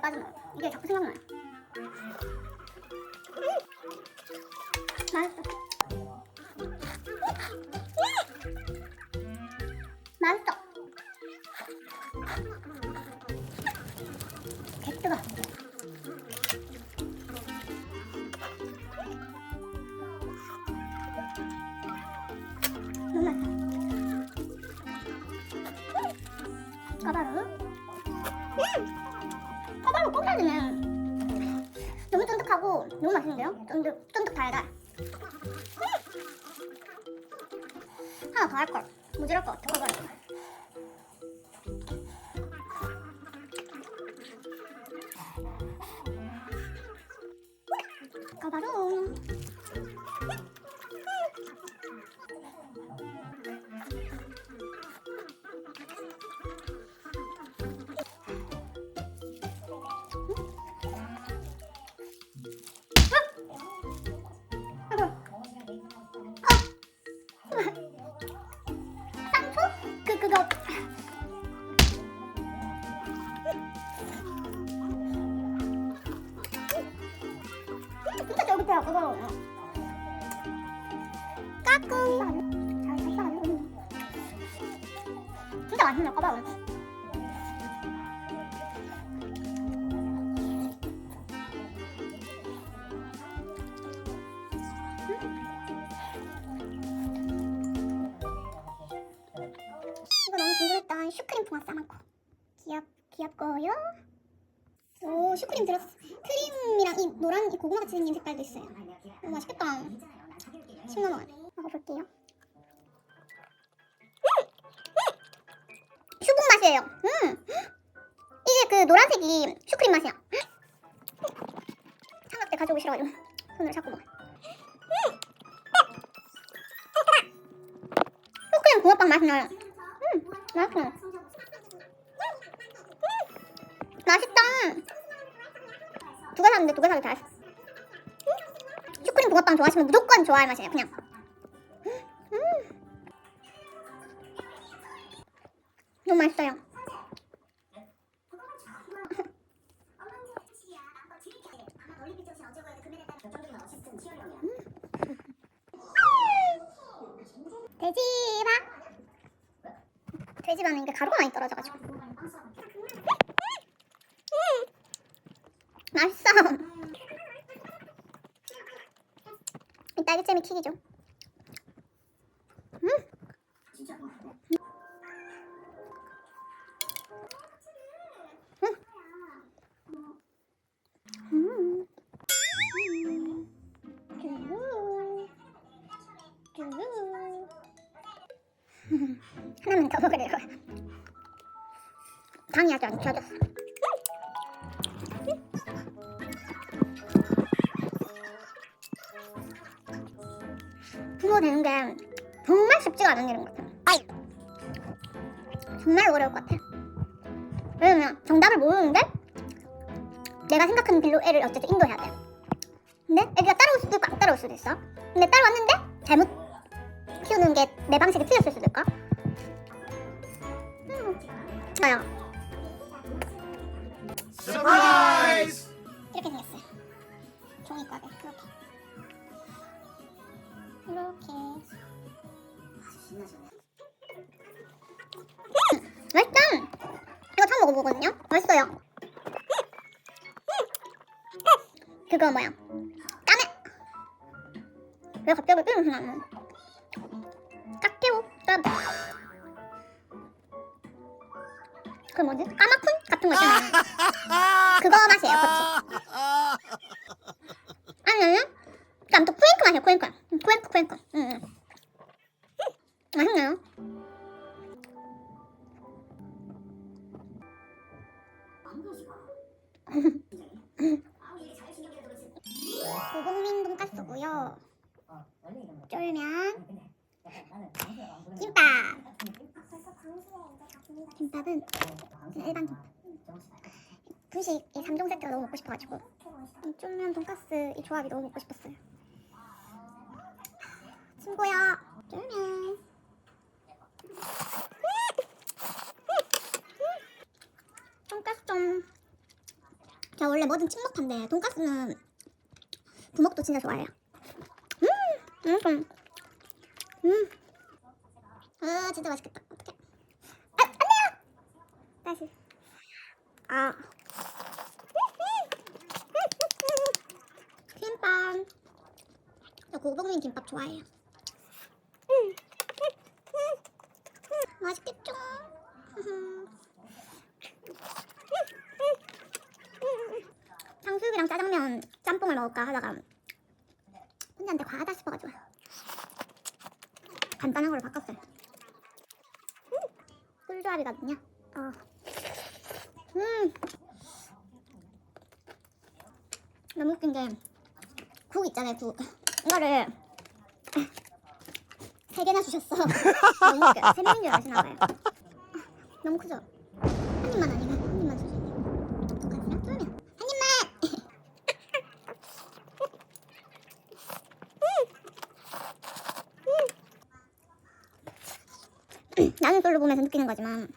빠진 거. 이게 자꾸 생각나요. 맛있는데요? 쫀득, 쫀득 달달. 음! 하나 더 할 걸. 모자랄 것 같아, 쫄깃해요 그거 까꿍. 진짜 맛있네요 까봐 이거 너무 궁금했던 슈크림 붕어 싸먹고. 귀엽 귀엽고요. 오 슈크림 들었어. 크림이랑 이 노란 이 고구마 같이 생긴 색깔도 있어요. 너무 맛있겠다. 10만 원. 먹어볼게요. 음! 음! 슈붕 맛이에요. 음 이게 그 노란색이 슈크림 맛이야. 삼각대 가져오기 싫어가지고 손으로 잡고 먹어. 음! 슈크림 붕어빵 맛이 나요. 음, 맛있어. 맛있다. 두개 샀는데 두 개 사도 다 했어. 음, 슈크림 붕어빵 좋아하시면 무조건 좋아할 맛이에요. 그냥. 음. 너무 맛있어요. 돼지밥. 돼지밥은 이게 가루가 많이 떨어져가지고. 맛있어. 이 딸기잼이 킥이죠. 음. 음. 음. 하나만 더 먹으려고. 당이 아주 안 좋아졌어. 게 정말 쉽지가 않은 일인 것 같아. 아이. 정말 어려울 것 같아. 왜냐면 정답을 모르는데 내가 생각하는 길로 애를 어쨌든 인도해야 돼. 근데 애기가 따라올 수도 있고 안 따라올 수도 있어. 근데 따라왔는데 잘못 키우는 게 내 방식이 틀렸을 수도 있고. 음. 저요. 서프라이즈! 이렇게 생겼어요. 종이과대 이렇게. 이렇게. 그거 뭐야? 까메. 왜 갑자기 이런 생각 나? 까. 그 뭐지? 까마쿤 같은 거 있잖아요. 그거 맛이에요, 그치? 아니, 아니. 아무튼 쿠앤크 맛이야, 쿠앤크. 응, 쿠앤크, 쿠앤크. 김밥. 김밥은 일반 김밥. 분식 이 3종 세트가 너무 먹고 싶어가지고 이 쫄면 돈가스 이 조합이 너무 먹고 싶었어요. 친구야 쫄면. 돈가스 좀. 제가 원래 뭐든 친목한데 돈가스는 부먹도 진짜 좋아해요. 음, 음, 좀. 음. 아 진짜 맛있겠다. 어떡해. 아, 안 돼요. 다시. 아. 김밥. 저 고봉민 김밥 좋아해요. 맛있겠죠? 탕수육이랑 짜장면 짬뽕을 먹을까 하다가 혼자한테 과하다 싶어가지고 간단한 걸로 바꿨어요. 음, 꿀조합이거든요. 어. 음. 너무 웃긴 게 국 있잖아요, 국. 이거를 세 개나 주셨어. 너무 웃겨. 세 명인 줄 아시나 봐요. 너무 크죠? 한 입만 아니면 한 입만 주세요. 돈까스랑 쫄면. 한 입만! 보면서 느끼는 거지만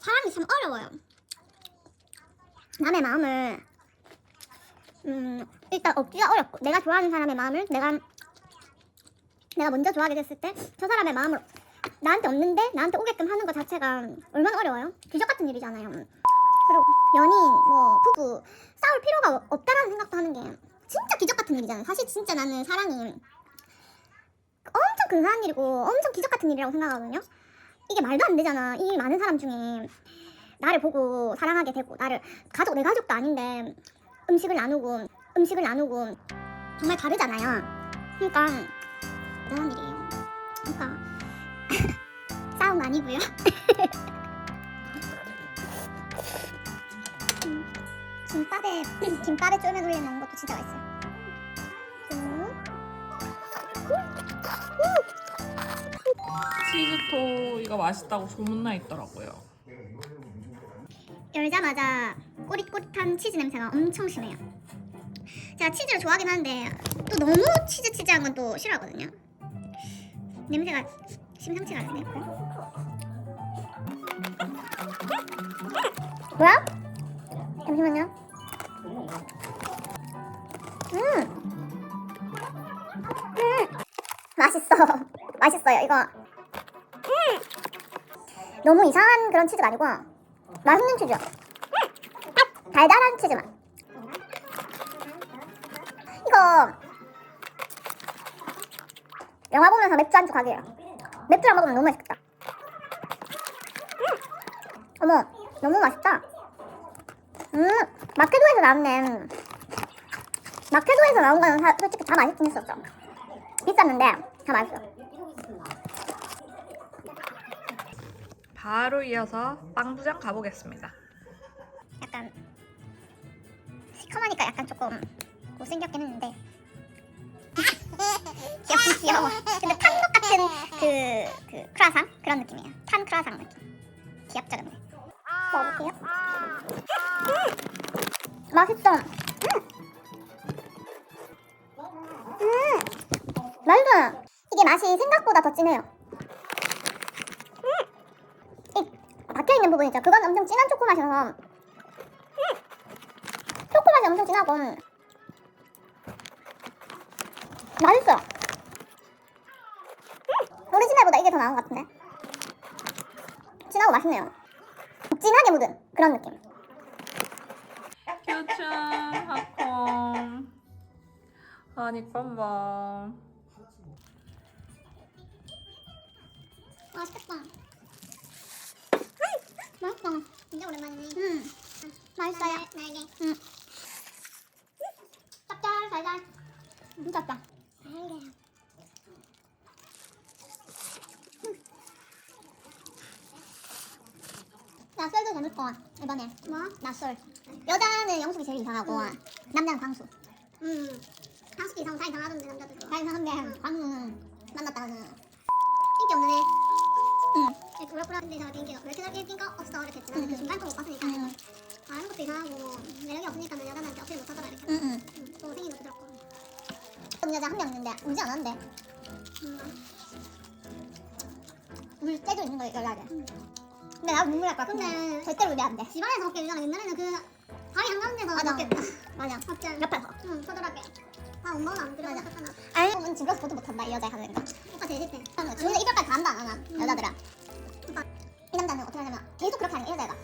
사람이 참 어려워요. 남의 마음을 음 일단 얻기가 어렵고 내가 좋아하는 사람의 마음을 내가 내가 먼저 좋아하게 됐을 때 저 사람의 마음을 나한테 얻는데 나한테 오게끔 하는 것 자체가 얼마나 어려워요. 기적 같은 일이잖아요. 그리고 연인 뭐 부부 싸울 필요가 없- 없다라는 생각도 하는 게 진짜 기적 같은 일이잖아요. 사실 진짜 나는 사랑이 엄청 근사한 일이고 엄청 기적 같은 일이라고 생각하거든요. 이게 말도 안 되잖아. 이 많은 사람 중에 나를 보고 사랑하게 되고 나를 가족 내 가족도 아닌데 음식을 나누고 음식을 나누고 정말 다르잖아요. 그러니까 대단한 일이에요. 그러니까 거 아니고요. 음, 김밥에 김밥에 쫄면 올려 먹는 것도 진짜 맛있어요. 치즈토이가 맛있다고 소문나 있더라고요. 열자마자 꼬릿꼬릿한 치즈 냄새가 엄청 심해요. 제가 치즈를 좋아하긴 하는데 또 너무 치즈 치즈한 건 또 싫어하거든요. 냄새가 심상치가 않네요. 뭐야? 잠시만요. 음, 음, 맛있어, 맛있어요. 이거 음, 너무 이상한 그런 치즈가 아니고 맛있는 치즈. 달달한 치즈 맛. 이거 영화 보면서 맥주 안주 가게요. 맥주랑 먹으면 너무 맛있겠다. 음. 어머, 너무 맛있다. 음, 마케도에서 나왔네. 마케도에서 나온 거는 사- 솔직히 다 맛있긴 했었어. 비쌌는데 다 맛있어. 바로 이어서 빵부장 가보겠습니다. 약간 시커머니까 약간 조금 못생겼긴 했는데 귀엽긴 귀여워 근데 탄것 같은 그, 그 크라상? 그런 느낌이에요 탄 크라상 느낌 귀엽죠 근데 먹어볼게요 음! 맛있어 음! 음! 맛있어요 이게 맛이 생각보다 더 진해요 음! 이 박혀있는 부분 있죠 그건 엄청 진한 초코 맛이어서 초코 맛이 엄청 진하고 맛있어요. 음! 오리지널보다 이게 더 나은 것 같은데. 진하고 맛있네요. 진하게 묻은 그런 느낌. 큐츠 핫콤 하니껌밤 맛있겠다. 음! 맛있다. 진짜 오랜만이네. 음. 맛있어요. 날개. 음. 짭짤 달달. 진짜 짭. 달걀. 낯설도 재밌고 이번에 뭐? 낯설 여자는 영숙이 제일 이상하고 남자는 광수 음 광수도 이상하고 다 이상하던데 남자들도 다 이상한데 광수는 만났다가는 인기 없는 애 응. 그렇구나 근데 저 인기가 왜 이렇게 인기가 없어 이렇게 했지만 그 중간 좀못 봤으니까 아는 것도 이상하고 매력이 없으니까 여자한테 어필 못 하더라 이렇게. 응응. 응, 또 생긴 것도 들었고. 어떤 여자 한 명 있는데 울지 않았는데 음. 울 때도 있는 거야 연락에. 응. 근데 나 눈물 날 거야. 근데 절대로 울면 안 돼. 집안에서 먹게 되잖아. 옛날에는 그 바위 한가운데서 맞아. 먹겠다. 맞아. 맞지? 옆에서. 응, 서늘하게. 아, 엄마는 안 들어가셨잖아. 알고 보면 집에서 보도 못한다 이 여자 하는 거. 오빠 제일 싫대. 주는 이별까지 다 한다 안 하나 음. 여자들은. 이 여자가.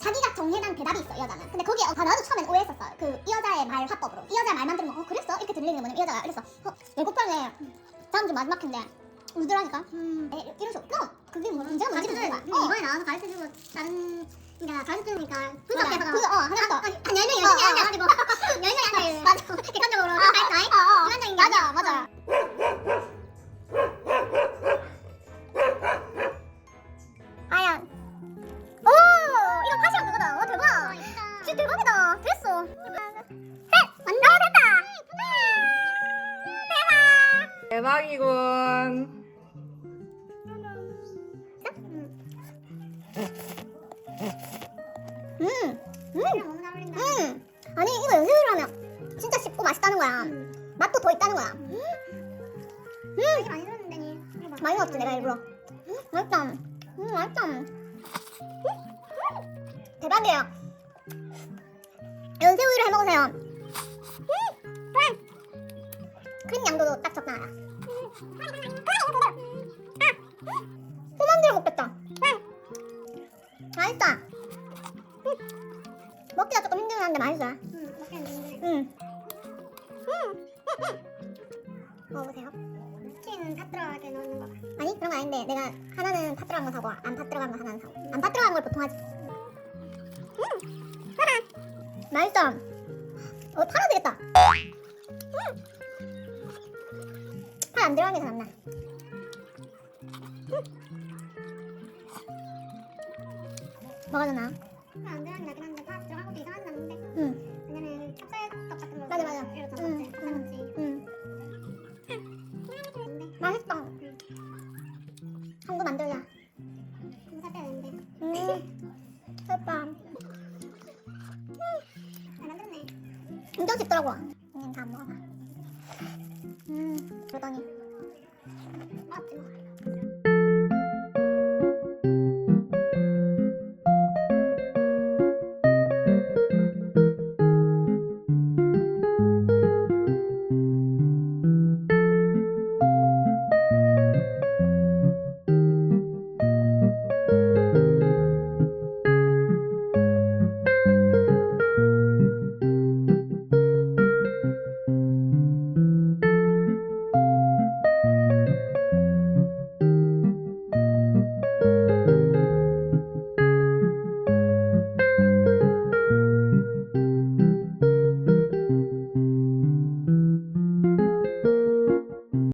자기가 정해난 대답이 있어 이 여자는. 근데 거기에 어, 아, 나도 처음엔 오해했었어. 그 이 여자의 말 화법으로. 이 여자 말만 들으면 어 그랬어 이렇게 들리는 게 뭐냐면 이 여자가 이랬어. 어 예고편에 다음 주 마지막 회인데 울더라니까. 음. 에, 이럴 수 없어. 그게 뭐 문제가 뭔지 모르는 거야. 어. 이번에 나와서 가르쳐주고 다른 그러니까 가르쳐주니까. 분석해서 그거, 어, 하나도. 한 10명이 열심히 어, 어. 앉아가지고 열심히 앉아가지고 맞아. 객관적으로 어, 어. 가르쳐 음. 아니 이거 연습을 하면 진짜 쉽고 맛있다는 거야. 음. 맛도 더 있다는 거야. 되게 많이 들었는데 니. 이거. 많이 넣었지 내가 일부러. 음, 맛있다. 음 맛있다. 음. 대박이에요. 연새우유를 해 먹으세요. 음. 음. 크림 양도 딱 적당하다. 또 만들어 먹겠다. 맛있다. 음. 먹기가 조금 힘들긴 한데 맛있어. 응, 먹겠는데. 응. 먹어보세요. 치는 다 들어가게 넣는 거 봐. 아니 그런 거 아닌데 내가 하나는 팥 들어간 거 사고 안 팥 들어간 거 하나는 사고 안 팥 들어간 걸 보통 하지 음 하나 맛있어 어 팔아도 되겠다 음팥안 들어간 게 더 낫나 나아? 안 굉장히 깊더라고. 언니는 음, 다안 먹어봐. 음, 그러더니. 아, 뜨거워.